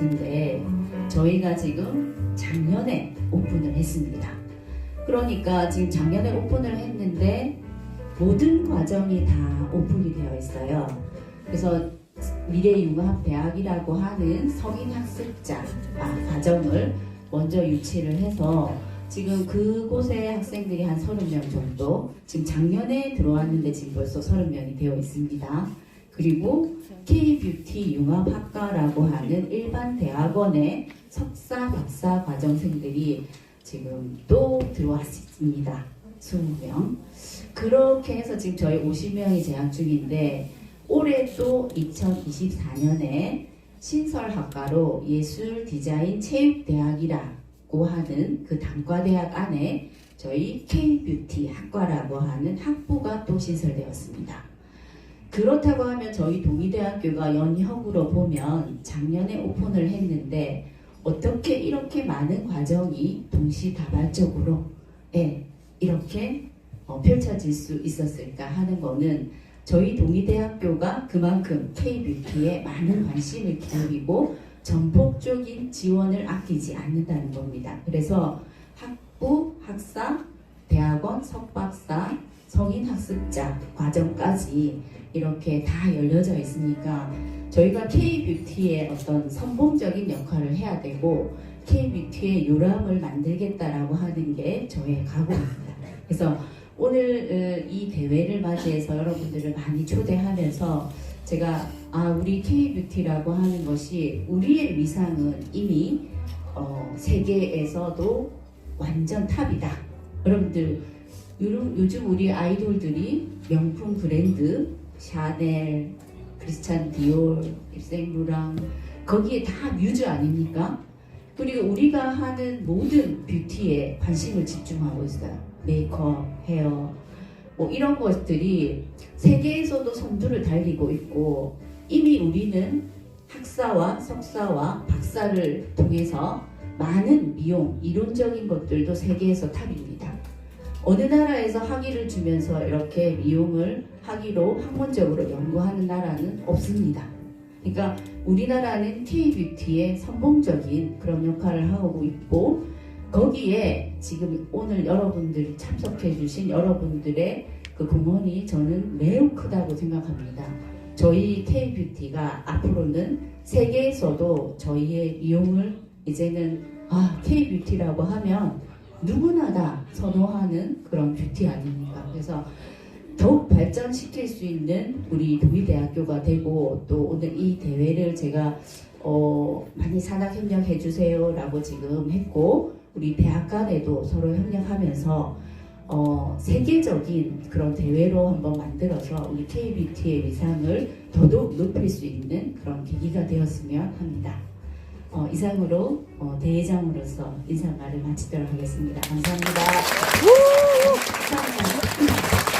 근데 저희가 지금 작년에 오픈을 했습니다. 그러니까 지금 작년에 오픈을 했는데 모든 과정이 다 오픈이 되어 있어요. 그래서 미래융합대학이라고 하는 성인학습자 아, 과정을 먼저 유치를 해서 지금 그곳에 학생들이 한 30명 정도 지금 작년에 들어왔는데 지금 벌써 30명이 되어 있습니다. 그리고 K-뷰티 융합학과라고 하는 일반 대학원의 석사, 박사 과정생들이 지금 또 들어왔습니다. 20명. 그렇게 해서 지금 저희 50명이 재학 중인데 올해 또 2024년에 신설학과로 예술 디자인 체육대학이라고 하는 그 단과대학 안에 저희 K-뷰티 학과라고 하는 학부가 또 신설되었습니다. 그렇다고 하면 저희 동의대학교가 연혁으로 보면 작년에 오픈을 했는데 어떻게 이렇게 많은 과정이 동시다발적으로 예, 이렇게 어, 펼쳐질 수 있었을까 하는 거는 저희 동의대학교가 그만큼 K-뷰티에 많은 관심을 기울이고 전폭적인 지원을 아끼지 않는다는 겁니다. 그래서 학부, 학사, 대학원, 석박사, 성인학습자 과정까지 이렇게 다 열려져 있으니까 저희가 K-뷰티의 어떤 선봉적인 역할을 해야 되고 K-뷰티의 요람을 만들겠다라고 하는 게 저의 각오입니다. 그래서 오늘 어, 이 대회를 맞이해서 여러분들을 많이 초대하면서 제가 아 우리 K-뷰티라고 하는 것이 우리의 위상은 이미 어, 세계에서도 완전 탑이다. 여러분들 요즘, 우리 아이돌들이 명품 브랜드 샤넬, 크리스찬 디올, 입생루랑 거기에 다 뮤즈 아닙니까? 그리고 우리가 하는 모든 뷰티에 관심을 집중하고 있어요. 메이크업, 헤어, 뭐 이런 것들이 세계에서도 선두를 달리고 있고 이미 우리는 학사와 석사와 박사를 통해서 많은 미용, 이론적인 것들도 세계에서 탑입니다. 어느 나라에서 학위를 주면서 이렇게 미용을 학위로 학문적으로 연구하는 나라는 없습니다. 그러니까 우리나라는 K-뷰티의 선봉적인 그런 역할을 하고 있고 거기에 지금 오늘 여러분들이 참석해 주신 여러분들의 그 공헌이 저는 매우 크다고 생각합니다. 저희 K-뷰티가 앞으로는 세계에서도 저희의 미용을 이제는 아 K-뷰티라고 하면 누구나 다 선호하는 그런 뷰티 아닙니까? 그래서 더욱 발전시킬 수 있는 우리 동의대학교가 되고 또 오늘 이 대회를 제가 어, 많이 산학 협력해 주세요라고 지금 했고 우리 대학 간에도 서로 협력하면서 어, 세계적인 그런 대회로 한번 만들어서 우리 KBT의 위상을 더더욱 높일 수 있는 그런 계기가 되었으면 합니다. 어, 이상으로 어, 대회장으로서 인사말을 마치도록 하겠습니다. 감사합니다. 감사합니다.